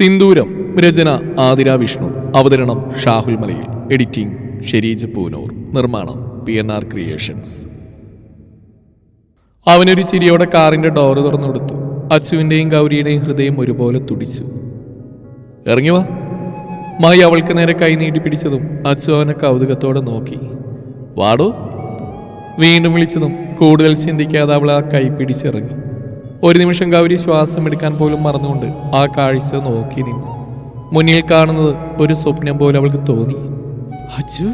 സിന്ദൂരം രചന ആതിര വിഷ്ണു. അവതരണം ഷാഹുൽ മലയിൽ. എഡിറ്റിംഗ് ഷെരീജ് പൂനൂർ. നിർമ്മാണം P N R creations. അവനൊരു ചിരിയോടെ കാറിന്റെ ഡോർ തുറന്നു കൊടുത്തു അച്ചുവിന്റെയും ഗൗരിയുടെയും ഹൃദയം ഒരുപോലെ തുടിച്ചു. ഇറങ്ങി വാ. മായി അവൾക്ക് നേരെ കൈ നീട്ടി പിടിച്ചതും അച്ചു അവനെ കൗതുകത്തോടെ നോക്കി. വാടോ. വീണ്ടും വിളിച്ചതും കൂടുതൽ ചിന്തിക്കാതെ അവൾ ആ കൈ പിടിച്ചിറങ്ങി. ഒരു നിമിഷം ഗൗരി ശ്വാസം എടുക്കാൻ പോലും മറന്നുകൊണ്ട് ആ കാഴ്ച നോക്കി നിന്നു. മുന്നിൽ കാണുന്നത് ഒരു സ്വപ്നം പോലെ അവൾക്ക് തോന്നി. അച്ചു?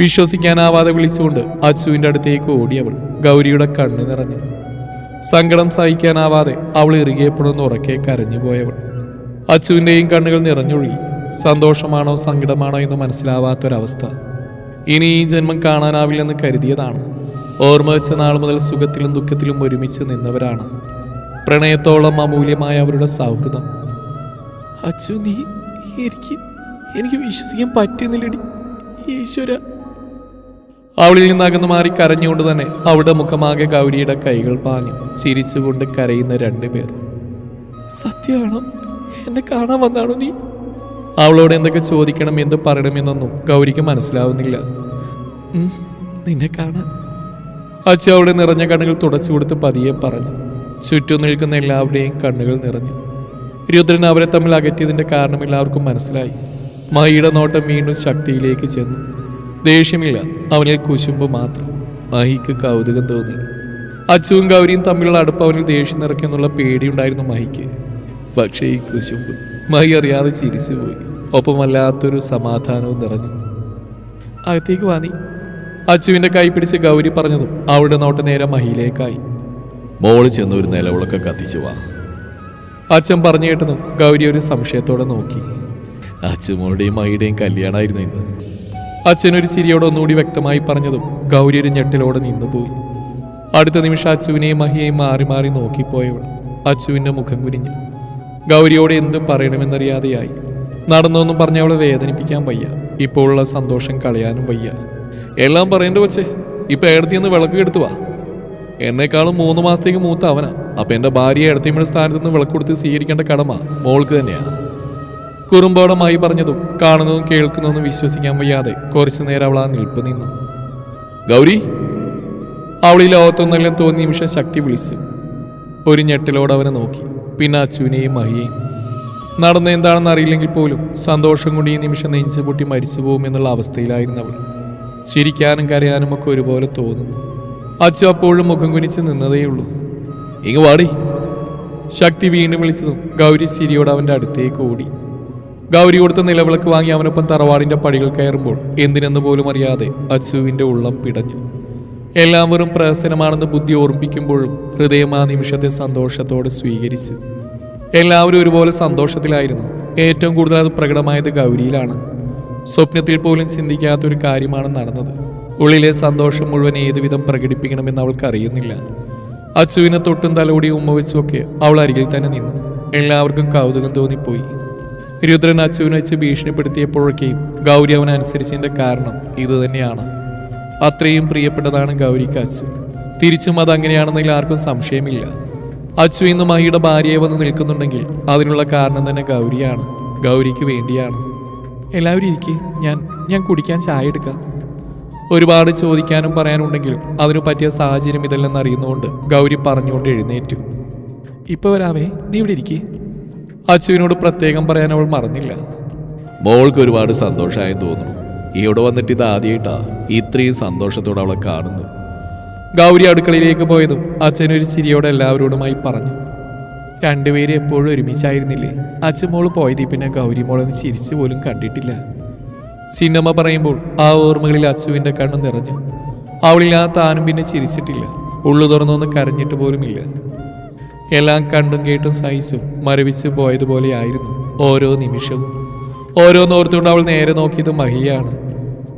വിശ്വസിക്കാനാവാതെ വിളിച്ചുകൊണ്ട് അച്ചുവിന്റെ അടുത്തേക്ക് ഓടിയവൾ ഗൗരിയുടെ കണ്ണ് നിറഞ്ഞു. സങ്കടം സഹിക്കാനാവാതെ അവൾ ഇറുകിയപ്പോഴൊന്ന് ഉറക്കെ കരഞ്ഞുപോയവൾ അച്ചുവിന്റെയും കണ്ണുകൾ നിറഞ്ഞൊഴുകി. സന്തോഷമാണോ സങ്കടമാണോ എന്ന് മനസ്സിലാവാത്തൊരവസ്ഥ. ഇനി ഈ ജന്മം കാണാനാവില്ലെന്ന് കരുതിയതാണ്. ഓർമ്മ വെച്ച നാൾ മുതൽ സുഖത്തിലും ദുഃഖത്തിലും ഒരുമിച്ച് നിന്നവരാണ്. പ്രണയത്തോളം അമൂല്യമായ അവരുടെ സൗഹൃദം. അച്ചു നീ എനിക്ക് എനിക്ക് വിശ്വസിക്കാൻ പറ്റുന്നില്ലടി. ഈശ്വര. അവളിൽ നിന്ന് അകന്നു മാറി കരഞ്ഞുകൊണ്ട് തന്നെ അവളുടെ മുഖമാകെ ഗൗരിയുടെ കൈകൾ പാഞ്ഞു. ചിരിച്ചുകൊണ്ട് കരയുന്ന രണ്ടുപേർ സത്യമാണോ എന്നെ കാണാൻ വന്നാണോ നീ? അവളോട് എന്തൊക്കെ ചോദിക്കണം എന്ത് പറയണമെന്നൊന്നും ഗൗരിക്ക് മനസ്സിലാവുന്നില്ല. നിന്നെ കാണാൻ അച്ഛ അവളുടെ നിറഞ്ഞ കണ്ണുകൾ തുടച്ചു കൊടുത്ത് പതിയെ പറഞ്ഞു. ചുറ്റും നിൽക്കുന്ന എല്ലാവരുടെയും കണ്ണുകൾ നിറഞ്ഞു. രുദ്രൻ അവരെ തമ്മിൽ അകറ്റിയതിന്റെ കാരണം എല്ലാവർക്കും മനസ്സിലായി. മഹിയുടെ നോട്ടം വീണ്ടും ശക്തിയിലേക്ക് ചെന്നു. ദേഷ്യമില്ല അവനിൽ കുശുമ്പ് മാത്രം. മഹിക്ക് കൗതുകം തോന്നി. അച്ചുവും ഗൗരിയും തമ്മിലുള്ള അടുപ്പ് അവനിൽ ദേഷ്യം നിറയ്ക്കുന്നുള്ള പേടിയുണ്ടായിരുന്നു മഹിക്ക്. പക്ഷേ ഈ കുശുമ്പ് മഹി അറിയാതെ ചിരിച്ചുപോയി. ഒപ്പം വല്ലാത്തൊരു സമാധാനവും നിറഞ്ഞു. അകത്തേക്ക് വാ അച്ചുവിന്റെ കൈ പിടിച്ച് ഗൗരി പറഞ്ഞതും അവളുടെ നോട്ട് നേരെ മഹിയിലേക്കായി. മോൾ ചെന്ന് ഒരു നിലവിളക്ക് കത്തിച്ചു വാ. അച്ഛൻ പറഞ്ഞു കേട്ടതും ഗൗരി ഒരു സംശയത്തോടെ നോക്കി. അച്ഛമ്മയുടെയും മഹിയുടെയും കല്യാണമായിരുന്നു ഇന്ന്. അച്ഛനൊരു ചിരിയോടെ ഒന്നുകൂടി വ്യക്തമായി പറഞ്ഞതും ഗൗരി ഒരു ഞെട്ടിലോടെ നിന്നുപോയി. അടുത്ത നിമിഷം അച്ചുവിനെയും മഹിയെയും മാറി മാറി നോക്കിപ്പോയവൾ അച്ചുവിന്റെ മുഖം കുനിഞ്ഞു. ഗൗരിയോട് എന്ത് പറയണമെന്നറിയാതെയായി. നടന്നൊന്നും പറഞ്ഞവളെ വേദനിപ്പിക്കാൻ വയ്യ. ഇപ്പോഴുള്ള സന്തോഷം കളയാനും വയ്യ. എല്ലാം പറയേണ്ട വച്ചേ ഇപ്പൊ ഏടത്തിന്ന് വിളക്ക് കെടുത്തു വാ. എന്നെക്കാളും മൂന്ന് മാസത്തേക്ക് മൂത്ത അവനാ അപ്പൊ എന്റെ ഭാര്യ ഇടത്തിയമ്മയുടെ സ്ഥാനത്ത് നിന്ന് വിളക്ക് കൊടുത്ത് സ്വീകരിക്കേണ്ട കടമ മോൾക്ക് തന്നെയാണ് കുറുമ്പോടമായി പറഞ്ഞതും കാണുന്നതും കേൾക്കുന്നതും വിശ്വസിക്കാൻ വയ്യാതെ കുറച്ചു നേരം അവൾ ആ നിൽപ്പ് നിന്നു. ഗൗരി? അവൾ ഈ ലോകത്തൊന്നെല്ലാം തോന്നിയ നിമിഷം ശക്തി വിളിച്ചു. ഒരു ഞെട്ടിലോട് അവനെ നോക്കി. പിന്നെ അച്ചുവിനെയും മഹിയെയും. നടന്ന എന്താണെന്ന് അറിയില്ലെങ്കിൽ പോലും സന്തോഷം കൊണ്ട് ഈ നിമിഷം നെഞ്ചു പൊട്ടി മരിച്ചു പോകുമെന്നുള്ള അവസ്ഥയിലായിരുന്നു അവൾ. ചിരിക്കാനും കരയാനും ഒക്കെ ഒരുപോലെ തോന്നുന്നു. അച്ചു അപ്പോഴും മുഖം കുനിച്ച് നിന്നതേയുള്ളൂ. ഇങ്ങ് വാടി. ശക്തി വീണ്ടും വിളിച്ചതും ഗൗരി ചിരിയോട് അവന്റെ അടുത്തേക്ക് ഓടി. ഗൗരി കൊടുത്ത നിലവിളക്ക് വാങ്ങി അവനൊപ്പം തറവാടിന്റെ പടികൾ കയറുമ്പോൾ എന്തിനെന്ന് പോലും അറിയാതെ അച്ചുവിന്റെ ഉള്ളം പിടഞ്ഞു. എല്ലാം വെറും പ്രഹസനമാണെന്ന് ബുദ്ധി ഓർമ്മിക്കുമ്പോഴും ഹൃദയം ആ നിമിഷത്തെ സന്തോഷത്തോടെ സ്വീകരിച്ചു. എല്ലാവരും ഒരുപോലെ സന്തോഷത്തിലായിരുന്നു. ഏറ്റവും കൂടുതൽ അത് പ്രകടമായത് ഗൗരിയിലാണ്. സ്വപ്നത്തിൽ പോലും ചിന്തിക്കാത്തൊരു കാര്യമാണ് നടന്നത്. ഉള്ളിലെ സന്തോഷം മുഴുവൻ ഏതുവിധം പ്രകടിപ്പിക്കണമെന്ന് അവൾക്ക് അറിയുന്നില്ല. അച്ചുവിനെ തൊട്ടും തലോടി ഉമ്മ വെച്ചുമൊക്കെ അവൾ അരികിൽ തന്നെ നിന്നു. എല്ലാവർക്കും കൗതുകം തോന്നിപ്പോയി. രുദ്രൻ അച്ചുവിനെ വെച്ച് ഭീഷണിപ്പെടുത്തിയപ്പോഴൊക്കെയും ഗൗരി അവൻ കാരണം ഇത് തന്നെയാണ്. അത്രയും പ്രിയപ്പെട്ടതാണ് ഗൗരിക്ക് അച്ചു. തിരിച്ചും അതങ്ങനെയാണെന്നതിൽ ആർക്കും സംശയമില്ല. അച്ചു ഇന്ന് മഹിയുടെ ഭാര്യയെ വന്ന് നിൽക്കുന്നുണ്ടെങ്കിൽ അതിനുള്ള കാരണം തന്നെ ഗൗരിയാണ്. ഗൗരിക്ക് വേണ്ടിയാണ്. എല്ലാവരും ഇരിക്കെ. ഞാൻ ഞാൻ കുടിക്കാൻ ചായ എടുക്കാം. ഒരുപാട് ചോദിക്കാനും പറയാനുണ്ടെങ്കിലും അതിനു പറ്റിയ സാഹചര്യം ഇതല്ലെന്ന് അറിയുന്നതുകൊണ്ട് ഗൗരി പറഞ്ഞുകൊണ്ട് എഴുന്നേറ്റു. ഇപ്പൊ വരാമേ നീ ഇവിടെ ഇരിക്കേ. അച്ചുവിനോട് പ്രത്യേകം പറയാൻ അവൾ മറന്നില്ല. മോൾക്ക് ഒരുപാട് സന്തോഷമായെന്ന് തോന്നുന്നു. ഇവിടെ വന്നിട്ട് ഇത് ആദ്യമായിട്ടാ ഇത്രയും സന്തോഷത്തോടെ അവളെ കാണുന്നു ഗൗരി അടുക്കളയിലേക്ക് പോയതും അച്ഛനൊരു ചിരിയോടെ എല്ലാവരോടുമായി പറഞ്ഞു. രണ്ടുപേരും എപ്പോഴും ഒരുമിച്ചായിരുന്നില്ലേ? അച്ഛൻ മോൾ പോയത് പിന്നെ ഗൗരി മോളൊന്ന് ചിരിച്ചു പോലും കണ്ടിട്ടില്ല. സിനിമ പറയുമ്പോൾ ആ ഓർമ്മകളിൽ അച്ചുവിന്റെ കണ്ണു നിറഞ്ഞു. അവളിൽ ആ താനും പിന്നെ ചിരിച്ചിട്ടില്ല. ഉള്ളു തുറന്നൊന്ന് കരഞ്ഞിട്ട് പോലുമില്ല. എല്ലാം കണ്ടും കേട്ടും സഹിച്ചും മരവിച്ച് പോയതുപോലെയായിരുന്നു ഓരോ നിമിഷവും. ഓരോന്നോർത്തുകൊണ്ട് അവൾ നേരെ നോക്കിയത് മഹിയാണ്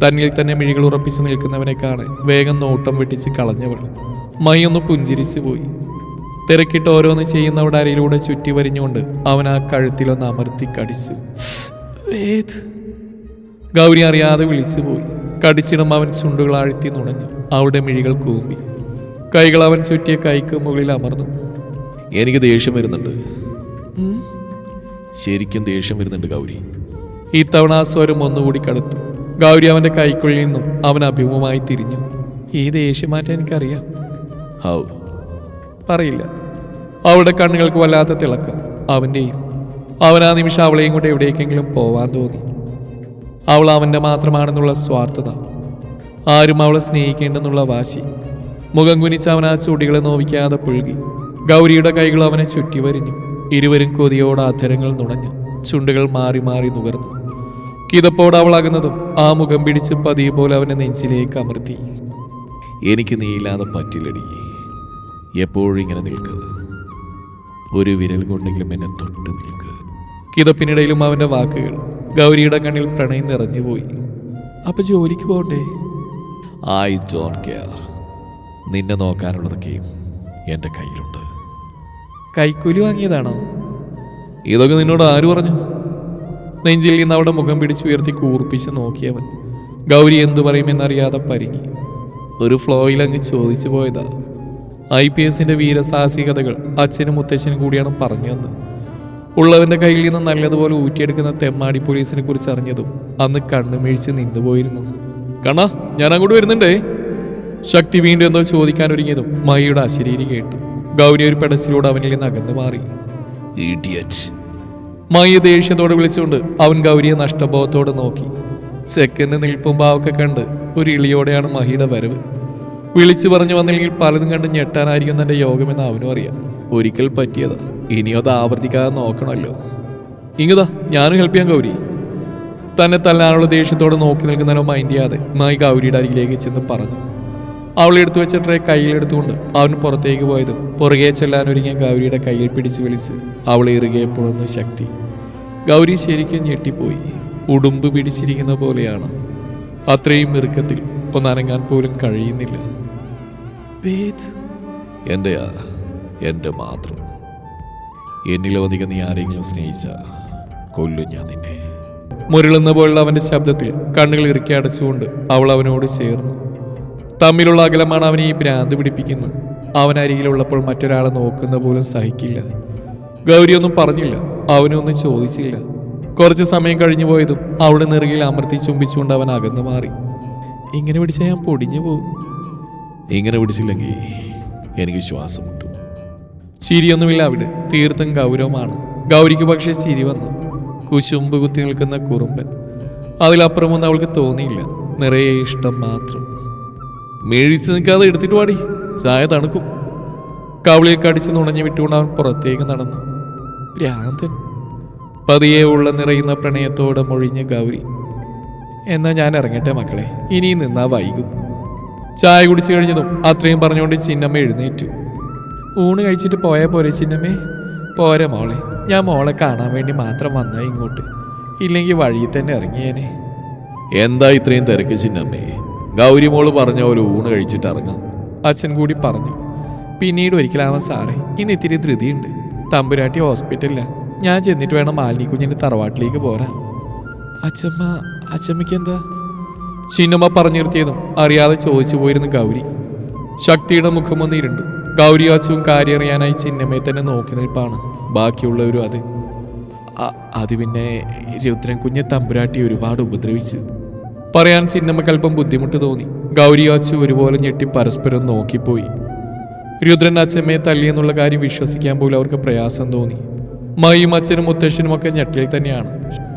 തന്നിൽ തന്നെ മിഴികൾ ഉറപ്പിച്ച് നിൽക്കുന്നവനെ കാണാൻ വേഗം നോട്ടം വെട്ടിച്ച് കളഞ്ഞവൾ. മൈ ഒന്ന് പുഞ്ചിരിച്ചു പോയി. തിരക്കിട്ട് ഓരോന്ന് ചെയ്യുന്നവിടെ അരയിലൂടെ ചുറ്റി വരിഞ്ഞുകൊണ്ട് അവൻ ആ കഴുത്തിലൊന്ന് അമർത്തി കടിച്ചു. ഗൗരി അറിയാതെ വിളിച്ചു പോയി. കടിച്ചിടും അവൻ ചുണ്ടുകൾ ആഴ്ത്തി നുണഞ്ഞു. അവളുടെ മിഴികൾ കൂമ്പി. കൈകൾ അവൻ ചുറ്റിയ കൈക്ക് മുകളിൽ അമർന്നു. എനിക്ക് ദേഷ്യം വരുന്നുണ്ട്. ശരിക്കും ദേഷ്യം വരുന്നുണ്ട് ഗൗരി. ഇത്തവണ ആ സ്വരം ഒന്നുകൂടി കടുത്തു. ഗൗരി അവന്റെ കൈക്കുള്ളിൽ നിന്നും അവൻ അഭിമുഖമായി തിരിഞ്ഞു. ഈ ദേഷ്യം മാറ്റാൻ എനിക്കറിയാം. ഹൗ. പറയില്ല അവളുടെ കണ്ണുകൾക്ക് വല്ലാത്ത തിളക്കം. അവന്റെയും അവൻ ആ നിമിഷം അവളെയും കൊണ്ട് എവിടേക്കെങ്കിലും പോവാൻ തോന്നി. അവൾ അവന്റെ മാത്രമാണെന്നുള്ള സ്വാർത്ഥത ആരും അവളെ സ്നേഹിക്കേണ്ടെന്നുള്ള വാശി മുഖം കുനിച്ച് അവൻ ആ ചുടികളെ നോവിക്കാതെ പുഴുകി ഗൗരിയുടെ കൈകൾ അവനെ ചുറ്റി വരിഞ്ഞു ഇരുവരും കൊതിയോടെ അധരങ്ങൾ നുണഞ്ഞു ചുണ്ടുകൾ മാറി മാറി നുകർന്നു. കിതപ്പോട് അവൾ അകന്നതും ആ മുഖം പിടിച്ച് പതിയെ പോലെ അവനെ നെഞ്ചിലേക്ക് അമർത്തി. എനിക്ക് നീയില്ലാതെ പറ്റില്ലടി. എപ്പോഴും ഇങ്ങനെ നിൽക്കുക ഒരു വിരൽ കൊണ്ടെങ്കിലും എന്നെ തൊട്ട് നിൽക്കുക കിതപ്പിനിടയിലും അവന്റെ വാക്കുകൾ ഗൗരിയുടെ കണ്ണിൽ പ്രണയം നിറഞ്ഞുപോയി. അപ്പൊ ജോലിക്ക് പോകണ്ടേ? ഐ ഡോൺ കെയർ നിന്നെ നോക്കാനുള്ളതൊക്കെയും എന്റെ കയ്യിലുണ്ട്. കൈക്കൂലി വാങ്ങിയതാണോ? ഇതൊക്കെ നിന്നോട് ആര് പറഞ്ഞു? നെഞ്ചിൽ നിന്ന് അവിടെ മുഖം പിടിച്ചുയർത്തി കൂർപ്പിച്ച് നോക്കിയവൻ ഗൗരി എന്തു പറയുമെന്നറിയാതെ പരിങ്ങി. ഒരു ഫ്ലോയിൽ അങ്ങ് ചോദിച്ചു പോയതാ. ഐ പി എസിന്റെ വീരസാഹസികതകൾ അച്ഛനും മുത്തച്ഛനും കൂടിയാണ് പറഞ്ഞു തന്നത്. ഉള്ളവന്റെ കയ്യിൽ നിന്ന് നല്ലതുപോലെ ഊറ്റിയെടുക്കുന്ന തെമ്മാടി പോലീസിനെ കുറിച്ച് അറിഞ്ഞതും അന്ന് കണ്ണുമിഴിച്ച് നിന്നുപോയിരുന്നു. കണ്ണാ ഞാൻ അങ്ങോട്ട് വരുന്നുണ്ടേ? ശക്തി വീണ്ടും എന്തോ ചോദിക്കാൻ ഒരുങ്ങിയതും മഹിയുടെ അശരീരി കേട്ടു. ഗൗരി ഒരു പെടച്ചിലൂടെ അവനിൽ നിന്ന് അകന്നു മാറി. മായ ദേഷ്യത്തോടെ വിളിച്ചുകൊണ്ട് അവൻ ഗൗരിയെ നഷ്ടബോധത്തോടെ നോക്കി. ചെക്കന് നിൽപ്പും ഭാവൊക്കെ കണ്ട് ഒരു ഇളിയോടെയാണ് മഹിയുടെ വരവ്. വിളിച്ചു പറഞ്ഞു വന്നില്ലെങ്കിൽ പലതും കണ്ട് ഞെട്ടാനായിരിക്കും തന്റെ യോഗമെന്ന് അവനും അറിയാം. ഒരിക്കൽ പറ്റിയത്. ഇനിയോ അത് ആവർത്തിക്കാതെ നോക്കണമല്ലോ. ഇങ്ങതാ ഞാനും ഹെൽപ്പ് ചെയ്യാൻ ഗൗരി. തന്നെ തല്ലാനുള്ള ദേഷ്യത്തോടെ നോക്കി നിൽക്കുന്നതിനോ മൈൻഡ് ചെയ്യാതെ നായി ഗൗരിയുടെ അരികിലേക്ക് ചെന്ന് പറഞ്ഞു. അവൾ എടുത്തു വെച്ച ട്രേ കയ്യിലെടുത്തുകൊണ്ട് അവൻ പുറത്തേക്ക് പോയത്. പുറകെ ചെല്ലാൻ ഒരുങ്ങിയ ഗൗരിയുടെ കയ്യിൽ പിടിച്ച് വിളിച്ച് അവളെ ഇറുകെ പൊഴുന്ന ശക്തി. ഗൗരി ശരിക്കും ഞെട്ടിപ്പോയി. ഉടുമ്പ് പിടിച്ചിരിക്കുന്ന പോലെയാണ്. അത്രയും ഇറുക്കത്തിൽ ഒന്നനങ്ങാൻ പോലും കഴിയുന്നില്ല. എന്റെയാ എന്റെ മാത്രം. എന്നിലധികം നീ ആരെങ്കിലും സ്നേഹിച്ച കൊല്ലും ഞാൻ നിന്നെ. മുരളുന്ന പോലുള്ള അവന്റെ ശബ്ദത്തിൽ കണ്ണുകൾ ഇറുക്കി അടച്ചുകൊണ്ട് അവൾ അവനോട് ചേർന്നു. തമ്മിലുള്ള അകലമാണ് അവനെ ഈ ഭ്രാന്ത് പിടിപ്പിക്കുന്നത് അവൻ അരികിലുള്ളപ്പോൾ മറ്റൊരാളെ നോക്കുന്ന പോലും സഹിക്കില്ല. ഗൗരിയൊന്നും പറഞ്ഞില്ല അവനൊന്നും ചോദിച്ചില്ല. കുറച്ച് സമയം കഴിഞ്ഞു പോയതും അവളുടെ നെറുകിൽ അമർത്തി ചുംബിച്ചുകൊണ്ട് അവൻ അകന്നു മാറി. ഇങ്ങനെ പിടിച്ചാൽ ഞാൻ പൊടിഞ്ഞു പോകും. ഇങ്ങനെ പിടിച്ചില്ലെങ്കിൽ എനിക്ക് ശ്വാസം മുട്ടും ചിരിയൊന്നുമില്ല അവിടെ. തീർത്തും ഗൗരവമാണ്. ഗൗരിക്ക് പക്ഷേ ചിരി വന്നു. കുശുമ്പ് കുത്തി നിൽക്കുന്ന കുറുമ്പൻ. അതിലപ്പുറമൊന്നും അവൾക്ക് തോന്നിയില്ല. നിറയെ ഇഷ്ടം മാത്രം. മേഴിച്ച് നിൽക്കാതെ എടുത്തിട്ട് പാടി ചായ തണുക്കും. കവളിയിൽ കടിച്ച് നുണഞ്ഞു വിട്ടുകൊണ്ട് അവൻ പുറത്തേക്ക് നടന്നു. ഭ്രാന്തൻ. പതിയെ ഉള്ള നിറയുന്ന പ്രണയത്തോടെ മൊഴിഞ്ഞ് ഗൗരി. എന്നാ ഞാൻ ഇറങ്ങട്ടെ മക്കളെ. ഇനിയും നിന്നാ വൈകും. ചായ കുടിച്ചു കഴിഞ്ഞതും അത്രയും പറഞ്ഞുകൊണ്ട് ചിന്നമ്മ എഴുന്നേറ്റു. ഊണ് കഴിച്ചിട്ട് പോയാൽ പോരെ ചിന്നമ്മേ? പോരെ മോളെ. ഞാൻ മോളെ കാണാൻ വേണ്ടി മാത്രം വന്നാ ഇങ്ങോട്ട്. ഇല്ലെങ്കിൽ വഴിയിൽ തന്നെ ഇറങ്ങിയേനെ. എന്താ ഇത്രയും തിരക്ക് ചിന്നമ്മേ? ഗൗരി മോൾ പറഞ്ഞ ഒരു ഊണ് കഴിച്ചിട്ട് ഇറങ്ങാം. അച്ഛൻ കൂടി പറഞ്ഞു. പിന്നീട് ഒരിക്കലാവാൻ സാറേ. ഇന്ന് ഇത്തിരി ധൃതിയുണ്ട്. തമ്പുരാട്ടി ഹോസ്പിറ്റലില്ല ഞാൻ ചെന്നിട്ട് വേണം മാലിനി കുഞ്ഞിന്റെ തറവാട്ടിലേക്ക് പോരാ അച്ഛമ്മ അച്ഛമ്മയ്ക്ക് എന്താ ചിന്നമ്മ പറഞ്ഞു നിർത്തിയതും അറിയാതെ ചോദിച്ചു പോയിരുന്നു ഗൗരി. ശക്തിയുടെ മുഖമൊന്ന് ഇരുണ്ടു. ഗൗരി അച്ഛവും കാര്യറിയാനായി ചിന്നമ്മയെ തന്നെ നോക്കി നിൽപ്പാണ്. ബാക്കിയുള്ളവരും അത്. അത് പിന്നെ രുദ്രൻ കുഞ്ഞ് തമ്പുരാട്ടി ഒരുപാട് ഉപദ്രവിച്ചു. പറയാൻ ചിന്നമ്മക്ക് അല്പം ബുദ്ധിമുട്ട് തോന്നി. ഗൗരി അച്ചു ഒരുപോലെ ഞെട്ടി പരസ്പരം നോക്കിപ്പോയി. രുദ്രൻ അച്ഛമ്മയെ തല്ലിയെന്നുള്ള കാര്യം വിശ്വസിക്കാൻ പോലും അവർക്ക് പ്രയാസം തോന്നി. മയും അച്ഛനും മുത്തശ്ശനും ഒക്കെ ഞെട്ടിൽ തന്നെയാണ്.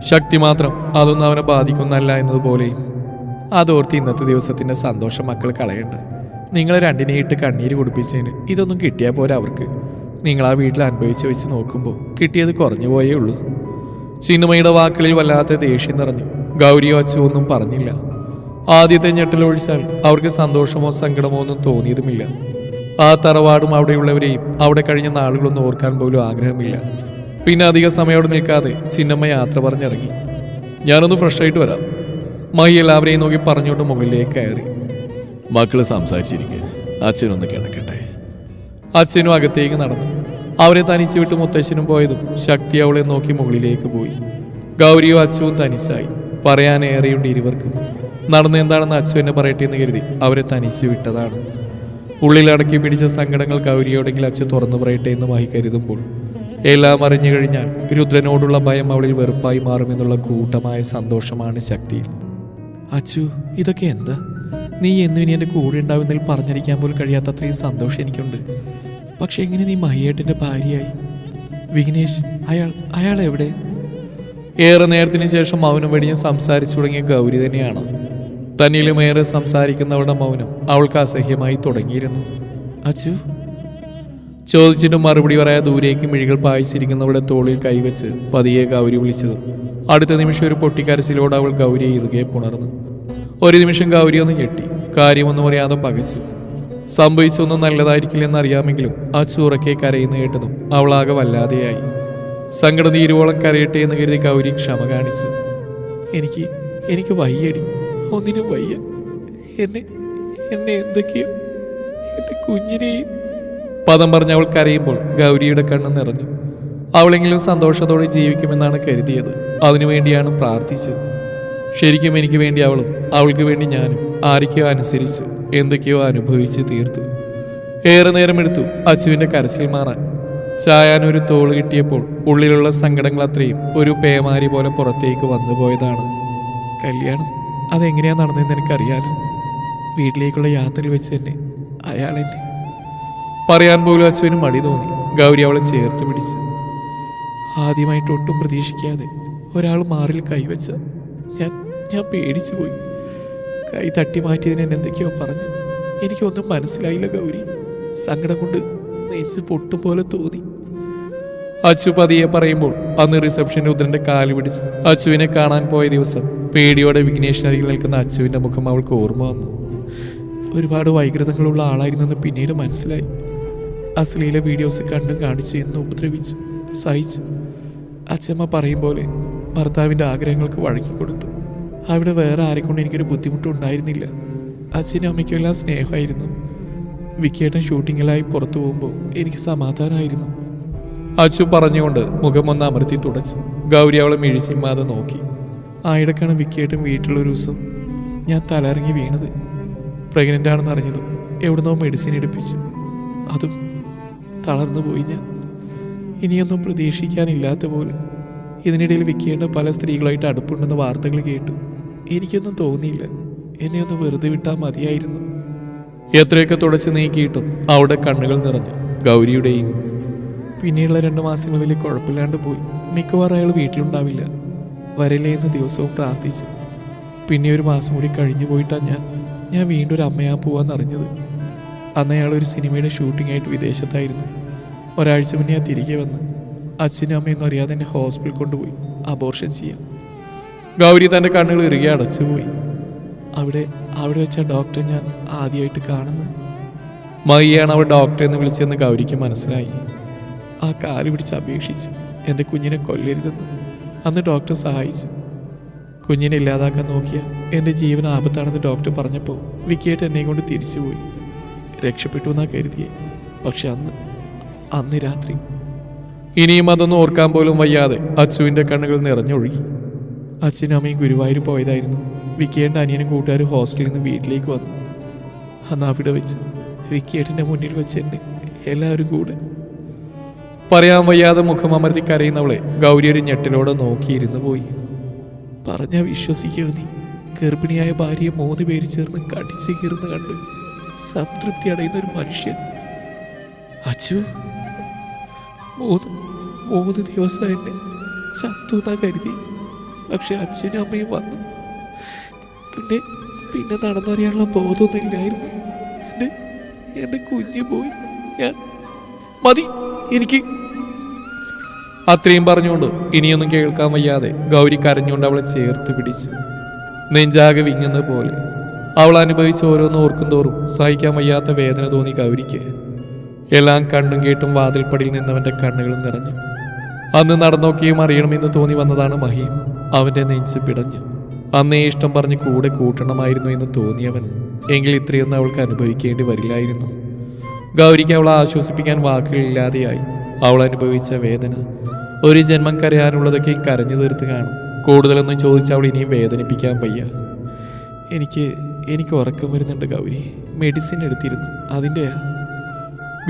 ശക്തി മാത്രം അതൊന്നും അവനെ ബാധിക്കുന്നല്ല എന്നതുപോലെയും അതോർത്ത് ഇന്നത്തെ ദിവസത്തിന്റെ സന്തോഷം മക്കൾ കളയണ്ട. നിങ്ങൾ രണ്ടിനെ ഇട്ട് കണ്ണീര് കുടിപ്പിച്ചതിന് ഇതൊന്നും കിട്ടിയാൽ പോരാ അവർക്ക്. നിങ്ങൾ ആ വീട്ടിൽ അനുഭവിച്ച് വെച്ച് നോക്കുമ്പോൾ കിട്ടിയത് കുറഞ്ഞു പോയേ ഉള്ളൂ. ചിന്നുമയുടെ വാക്കുകളിൽ വല്ലാത്ത ദേഷ്യം നിറഞ്ഞു. ഗൗരിയോ അച്ചു ഒന്നും പറഞ്ഞില്ല. ആദ്യത്തെ ഞെട്ടലൊഴിച്ചാൽ അവർക്ക് സന്തോഷമോ സങ്കടമോ ഒന്നും തോന്നിയതുമില്ല. ആ തറവാടും അവിടെയുള്ളവരെയും അവിടെ കഴിഞ്ഞ നാളുകളൊന്നും ഓർക്കാൻ പോലും ആഗ്രഹമില്ല. പിന്നെ അധിക സമയോടെ നിൽക്കാതെ ചിന്നമ്മ യാത്ര പറഞ്ഞിറങ്ങി. ഞാനൊന്ന് ഫ്രഷായിട്ട് വരാം. മഹി എല്ലാവരെയും നോക്കി പറഞ്ഞുകൊണ്ട് മുകളിലേക്ക് കയറി. മക്കൾ സംസാരിച്ചിരിക്കെ. അച്ഛനൊന്ന് കിടക്കട്ടെ. അച്ഛനും അകത്തേക്ക് നടന്നു. അവരെ തനിച്ച് വിട്ട് മുത്തശ്ശനും പോയതും ശക്തി അവളെ നോക്കി മുകളിലേക്ക് പോയി. ഗൗരിയും അച്ഛവും തനിച്ചായി. പറയാനേറെയുണ്ട് ഇരുവർക്കും. നടന്ന എന്താണെന്ന് അച്ഛൻ എന്നെ പറയട്ടെ എന്ന് കരുതി അവരെ തനിച്ച് വിട്ടതാണ്. ഉള്ളിലടക്കി പിടിച്ച സങ്കടങ്ങൾ ഗൗരിയോടെങ്കിൽ അച്ഛൻ തുറന്നു പറയട്ടെ എന്ന് മഹി കരുതുമ്പോൾ എല്ലാം അറിഞ്ഞു കഴിഞ്ഞാൽ രുദ്രനോടുള്ള ഭയം അവളിൽ വെറുപ്പായി മാറുമെന്നുള്ള കൂട്ടമായ സന്തോഷമാണ് ശക്തിയിൽ. അച്ചു ഇതൊക്കെ എന്താ? നീ എന്നും ഇനി എന്റെ കൂടെ ഉണ്ടാവുന്നതിൽ പറഞ്ഞിരിക്കാൻ പോലും കഴിയാത്ത അത്രയും സന്തോഷം എനിക്കുണ്ട്. പക്ഷെ എങ്ങനെ നീ മഹിയേട്ടന്റെ ഭാര്യയായി? വിഘ്നേഷ് അയാൾ അയാൾ എവിടെ? ഏറെ നേരത്തിന് ശേഷം മൗനം വെടിഞ്ഞ് സംസാരിച്ചു തുടങ്ങിയ ഗൗരി തന്നെയാണ്? തന്നിലും ഏറെ സംസാരിക്കുന്നവളുടെ മൗനം അവൾക്ക് അസഹ്യമായി തുടങ്ങിയിരുന്നു. അച്ചു ചോദിച്ചിട്ടും മറുപടി പറയാ ദൂരേക്ക് മിഴികൾ പായിച്ചിരിക്കുന്നവളുടെ തോളിൽ കൈവച്ച് പതിയെ ഗൗരി വിളിച്ചത്. അടുത്ത നിമിഷം ഒരു പൊട്ടിക്കരച്ചിലോടെ അവൾ ഗൗരിയെ ഇറുകെ പുണർന്നു. ഒരു നിമിഷം ഗൗരി ഒന്ന് ഞെട്ടി. കാര്യമൊന്നും അറിയാതെ പകച്ചു. സംഭവിച്ചൊന്നും നല്ലതായിരിക്കില്ലെന്ന് അറിയാമെങ്കിലും ആ ചൂറക്കെ കരയുന്ന കേട്ടതും അവളാകെ വല്ലാതെയായി. സങ്കടം തീരുവോളം കരയട്ടെ എന്ന് കരുതി ഗൗരി ക്ഷമ കാണിച്ചു. എനിക്ക് എനിക്ക് വയ്യടി. ഒന്നിനും വയ്യ. എന്നെ എന്നെ എന്തൊക്കെയോ എന്റെ കുഞ്ഞിനെയും പദം പറഞ്ഞ് അവൾ കരയുമ്പോൾ ഗൗരിയുടെ കണ്ണ് നിറഞ്ഞു. അവളെങ്കിലും സന്തോഷത്തോടെ ജീവിക്കുമെന്നാണ് കരുതിയത്. അതിനുവേണ്ടിയാണ് പ്രാർത്ഥിച്ചത്. ശരിക്കും എനിക്ക് വേണ്ടി അവളും അവൾക്ക് വേണ്ടി ഞാനും ആരൊക്കെയോ അനുസരിച്ചു എന്തൊക്കെയോ അനുഭവിച്ച് തീർത്തു. ഏറെ നേരമെടുത്തു അച്ചുവിന്റെ കരച്ചിൽ മാറാൻ. ചായാൻ ഒരു തോൾ കിട്ടിയപ്പോൾ ഉള്ളിലുള്ള സങ്കടങ്ങൾ അത്രയും ഒരു പേമാരി പോലെ പുറത്തേക്ക് വന്നുപോയതാണ് കല്യാണം അതെങ്ങനെയാണ് നടന്നതെന്ന് എനിക്കറിയാലോ. വീട്ടിലേക്കുള്ള യാത്രയിൽ വെച്ച് തന്നെ അയാൾ എന്നെ പറയാൻ പോലും അച്ഛനും മടി തോന്നി. ഗൗരി അവളെ ചേർത്ത് പിടിച്ച്. ആദ്യമായിട്ട് ഒട്ടും പ്രതീക്ഷിക്കാതെ ഒരാൾ മാറിൽ കൈവച്ച ഞാൻ ഞാൻ പേടിച്ചു പോയി. കൈ തട്ടി മാറ്റിയതിന് എന്നെ എന്തൊക്കെയോ പറഞ്ഞു. എനിക്കൊന്നും മനസ്സിലായില്ല ഗൗരി. സങ്കടം കൊണ്ട് നെയ്ച്ച് പൊട്ടും പോലെ തോന്നി. അച്ചു പതിയെ പറയുമ്പോൾ അന്ന് റിസപ്ഷൻ രുദ്രന്റെ കാൽ പിടിച്ച് അച്ചുവിനെ കാണാൻ പോയ ദിവസം പേടിയോടെ വിഘ്നേഷിനരികിൽ നിൽക്കുന്ന അച്ചുവിന്റെ മുഖം അവൾക്ക് ഓർമ്മ വന്നു. ഒരുപാട് വൈകൃതങ്ങളുള്ള ആളായിരുന്നെന്ന് പിന്നീട് മനസ്സിലായി. അശ്ലീല വീഡിയോസ് കണ്ടും കാണിച്ചു എന്ന് ഉപദ്രവിച്ചു. സഹിച്ചു. അച്ഛമ്മ പറയും പോലെ ഭർത്താവിന്റെ ആഗ്രഹങ്ങൾക്ക് വഴങ്ങിക്കൊടുത്തു അവിടെ വേറെ ആരെക്കൊണ്ട് എനിക്കൊരു ബുദ്ധിമുട്ടും ഉണ്ടായിരുന്നില്ല അച്ഛനും അമ്മയ്ക്കും എല്ലാം സ്നേഹമായിരുന്നു. വിക്കേട്ടൻ ഷൂട്ടിങ്ങിലായി പുറത്തു പോകുമ്പോൾ എനിക്ക് സമാധാനമായിരുന്നു. അച്ചു പറഞ്ഞുകൊണ്ട് മുഖമൊന്ന് അമർത്തി തുടച്ചു. ഗൗരി അവളെ മിഴിച്ചിമ്മാതെ നോക്കി. ആയിടക്കാണ് വിക്കേട്ടും വീട്ടിലൊരു ദിവസം ഞാൻ തലയിറങ്ങി വീണത്. പ്രഗ്നന്റ് ആണെന്ന് അറിഞ്ഞതും എവിടുന്നോ മെഡിസിൻ എടുപ്പിച്ചു. അതും തളർന്നു പോയി ഞാൻ. ഇനിയൊന്നും പ്രതീക്ഷിക്കാനില്ലാത്ത പോലെ ഇതിനിടയിൽ വിക്കേണ്ട പല സ്ത്രീകളായിട്ട് അടുപ്പുണ്ടെന്ന് വാർത്തകൾ കേട്ടു. എനിക്കൊന്നും തോന്നിയില്ല. എന്നെ ഒന്ന് വെറുതെ വിട്ടാൽ മതിയായിരുന്നു. എത്രയൊക്കെ തുടച്ച് നീക്കിയിട്ടും അവിടെ കണ്ണുകൾ നിറഞ്ഞു ഗൗരിയുടെയും. പിന്നീടുള്ള രണ്ട് മാസങ്ങൾ വലിയ കുഴപ്പമില്ലാണ്ട് പോയി. മിക്കവാറും അയാൾ വീട്ടിലുണ്ടാവില്ല. വരില്ലേ എന്ന് ദിവസവും പ്രാർത്ഥിച്ചു. പിന്നെ ഒരു മാസം കൂടി കഴിഞ്ഞു പോയിട്ടാണ് ഞാൻ. ഞാൻ വീണ്ടും ഒരു അമ്മയാ പോവാന്നറിഞ്ഞത് അന്ന് അയാൾ ഒരു സിനിമയുടെ ഷൂട്ടിംഗ് ആയിട്ട് വിദേശത്തായിരുന്നു. ഒരാഴ്ച മുന്നേ തിരികെ വന്ന് അച്ഛനും അമ്മയൊന്നും അറിയാതെ എന്നെ ഹോസ്പിറ്റലിൽ കൊണ്ടുപോയി അബോർഷൻ ചെയ്യാം ഗൗരി തന്റെ കണ്ണുകൾ ഇറുകെ അടച്ചുപോയി അവിടെ അവിടെ വെച്ച ഡോക്ടറെ ഞാൻ ആദ്യമായിട്ട് കാണുന്നത്. മയ്യാണ് അവൾ ഡോക്ടറെ എന്ന് വിളിച്ചതെന്ന് ഗൗരിക്ക് മനസ്സിലായി. ആ കാൽ പിടിച്ച് അപേക്ഷിച്ചു. എന്റെ കുഞ്ഞിനെ കൊല്ലരുതെന്ന്. അന്ന് ഡോക്ടർ സഹായിച്ചു. കുഞ്ഞിനെ ഇല്ലാതാക്കാൻ നോക്കിയ എന്റെ ജീവൻ ആപത്താണെന്ന് ഡോക്ടർ പറഞ്ഞപ്പോൾ വിക്കിയായിട്ട് എന്നെ കൊണ്ട് തിരിച്ചുപോയി. രക്ഷപ്പെട്ടു എന്നാ കരുതിയേ. പക്ഷെ അന്ന് അന്ന് രാത്രി. ഇനിയും അതൊന്നും ഓർക്കാൻ പോലും വയ്യാതെ അച്ചുവിന്റെ കണ്ണുകൾ നിറഞ്ഞൊഴുകി. അച്ഛനും അമ്മയും ഗുരുവായൂർ പോയതായിരുന്നു. വിക്കിയേട്ടന്റെ അനിയനും കൂട്ടുകാരും ഹോസ്റ്റലിൽ നിന്ന് വീട്ടിലേക്ക് വന്നു. അന്ന് അവിടെ വെച്ച് വിക്കിയേട്ടന്റെ മുന്നിൽ വെച്ച് എന്നെ എല്ലാവരും കൂടെ. പറയാൻ വയ്യാതെ മുഖം അമർത്തി കരയുന്നവളെ ഗൗരി ഒരു ഞെട്ടിലോടെ നോക്കിയിരുന്നു പോയി. പറഞ്ഞാൽ വിശ്വസിക്കുക നീ? ഗർഭിണിയായ ഭാര്യയെ മൂന്ന് പേര് ചേർന്ന് കടിച്ചു കീർന്ന് കണ്ട് സംതൃപ്തി അടയുന്ന ഒരു മനുഷ്യൻ. അച്ചു മൂന്ന് ദിവസം എന്നെ ചത്തു എന്നാ കരുതി. പക്ഷെ അച്ഛനും അമ്മയും വന്നു. പിന്നെ പിന്നെ നടന്നറിയാനുള്ള ബോധമൊന്നും ഇല്ലായിരുന്നു എന്റെ കുഞ്ഞു പോയി. ഞാൻ മതി എനിക്ക്. അത്രയും പറഞ്ഞുകൊണ്ട് ഇനിയൊന്നും കേൾക്കാൻ വയ്യാതെ ഗൗരി കരഞ്ഞുകൊണ്ട് അവളെ ചേർത്ത് പിടിച്ചു. നെഞ്ചാകെ വിങ്ങുന്ന പോലെ അവൾ അനുഭവിച്ച ഓരോന്ന് ഓർക്കും തോറും സഹിക്കാൻ വയ്യാത്ത വേദന തോന്നി ഗൗരിക്ക് എല്ലാം കണ്ടും കേട്ടും വാതിൽപ്പടിയിൽ നിന്നവന്റെ കണ്ണുകളും നിറഞ്ഞു. അന്ന് നടന്നോക്കിയും അറിയണമെന്ന് തോന്നി വന്നതാണ് മഹിയും അവന്റെ നെഞ്ച് പിടഞ്ഞു. അന്നേ ഇഷ്ടം പറഞ്ഞ് കൂടെ കൂട്ടണമായിരുന്നു എന്ന് തോന്നിയവന് എങ്കിൽ ഇത്രയൊന്നും അവൾക്ക് അനുഭവിക്കേണ്ടി വരില്ലായിരുന്നു. ഗൗരിക്ക് അവളെ ആശ്വസിപ്പിക്കാൻ വാക്കുകളില്ലാതെയായി അവൾ അനുഭവിച്ച വേദന. ഒരു ജന്മം കരയാനുള്ളതൊക്കെ കരഞ്ഞു തീർത്ത് കാണും. കൂടുതലൊന്നും ചോദിച്ച് അവൾ ഇനിയും വേദനിപ്പിക്കാൻ വയ്യ. എനിക്ക് എനിക്ക് ഉറക്കം വരുന്നുണ്ട് ഗൗരി. മെഡിസിൻ എടുത്തിരുന്നു. അതിന്റെയാ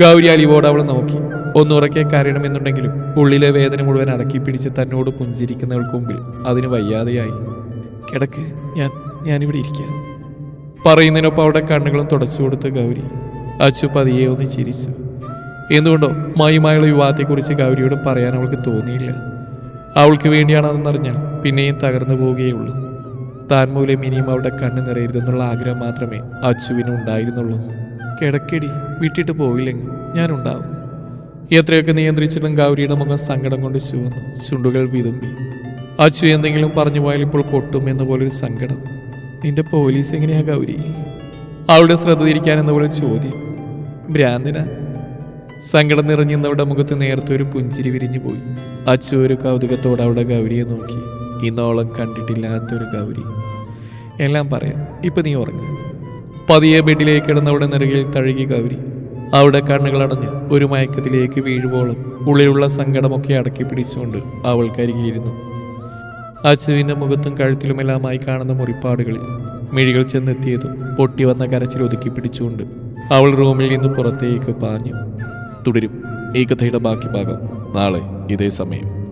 ഗൗരി അലിവോട് അവളെ നോക്കി. ഒന്ന് ഒന്നുറക്കെ കരയണമെന്നുണ്ടെങ്കിലും ഉള്ളിലെ വേദന മുഴുവൻ അടക്കി പിടിച്ച് തന്നോട് പുഞ്ചിരിക്കുന്നവൾക്ക് മുമ്പിൽ അതിന് വയ്യാതെയായി. കിടക്ക് ഞാൻ ഞാനിവിടെ ഇരിക്കാം. പറയുന്നതിനൊപ്പം അവളുടെ കണ്ണുകളും തുടച്ചു കൊടുത്ത് ഗൗരി അച്ചു പതിയെ ഒന്ന് ചിരിച്ചു. എന്തുകൊണ്ടോ മയുമായുള്ള വിവാഹത്തെക്കുറിച്ച് ഗൗരിയോട് പറയാൻ അവൾക്ക് തോന്നിയില്ല. അവൾക്ക് വേണ്ടിയാണെന്നറിഞ്ഞാൽ പിന്നെയും തകർന്നു പോവുകയുള്ളൂ താൻ മൂലം ഇനിയും അവളുടെ കണ്ണ് നിറയരുതെന്നുള്ള ആഗ്രഹം മാത്രമേ അച്ചുവിന് ഉണ്ടായിരുന്നുള്ളൂ. കിടക്കടി വിട്ടിട്ട് പോയില്ലെങ്കിൽ ഞാനുണ്ടാവും. എത്രയൊക്കെ നിയന്ത്രിച്ചിട്ടും ഗൗരിയുടെ മുഖം സങ്കടം കൊണ്ട് ചുവന്നു. ചുണ്ടുകൾ വിതുമ്പി. അച്ചു എന്തെങ്കിലും പറഞ്ഞു പോയാൽ ഇപ്പോൾ പൊട്ടും എന്ന പോലൊരു സങ്കടം. നിന്റെ പോലീസ് എങ്ങനെയാ ഗൗരി? അവളുടെ ശ്രദ്ധ തിരിക്കാൻ എന്ന പോലെ ചോദ്യം. ഭ്രാന്തിന? സങ്കടം നിറഞ്ഞിരുന്നവരുടെ മുഖത്ത് നേരത്തെ ഒരു പുഞ്ചിരി വിരിഞ്ഞു പോയി. അച്ചു ഒരു കൗതുകത്തോടെ അവളുടെ ഗൗരിയെ നോക്കി. ഇന്നോളം കണ്ടിട്ടില്ലാത്തൊരു ഗൗരി. എല്ലാം പറയാം ഇപ്പം നീ ഉറങ്ങ. പതിയെ ബെഡിലേക്ക് കിടന്നവിടെ നിറകിൽ തഴുകി ഗൗരി. അവിടെ കണ്ണുകളടഞ്ഞ് ഒരു മയക്കത്തിലേക്ക് വീഴുവോളം ഉള്ളിലുള്ള സങ്കടമൊക്കെ അടക്കി പിടിച്ചുകൊണ്ട് അവൾ കരുകിയിരുന്നു അച്ചുവിന്റെ മുഖത്തും കഴുത്തിലുമെല്ലാമായി കാണുന്ന മുറിപ്പാടുകളിൽ മിഴികൾ ചെന്നെത്തിയതും പൊട്ടി വന്ന കരച്ചിൽ ഒതുക്കി പിടിച്ചുകൊണ്ട് അവൾ റൂമിൽ നിന്ന് പുറത്തേക്ക് പാഞ്ഞു. തുടരും. ഈ കഥയുടെ ബാക്കി ഭാഗം നാളെ ഇതേ സമയം.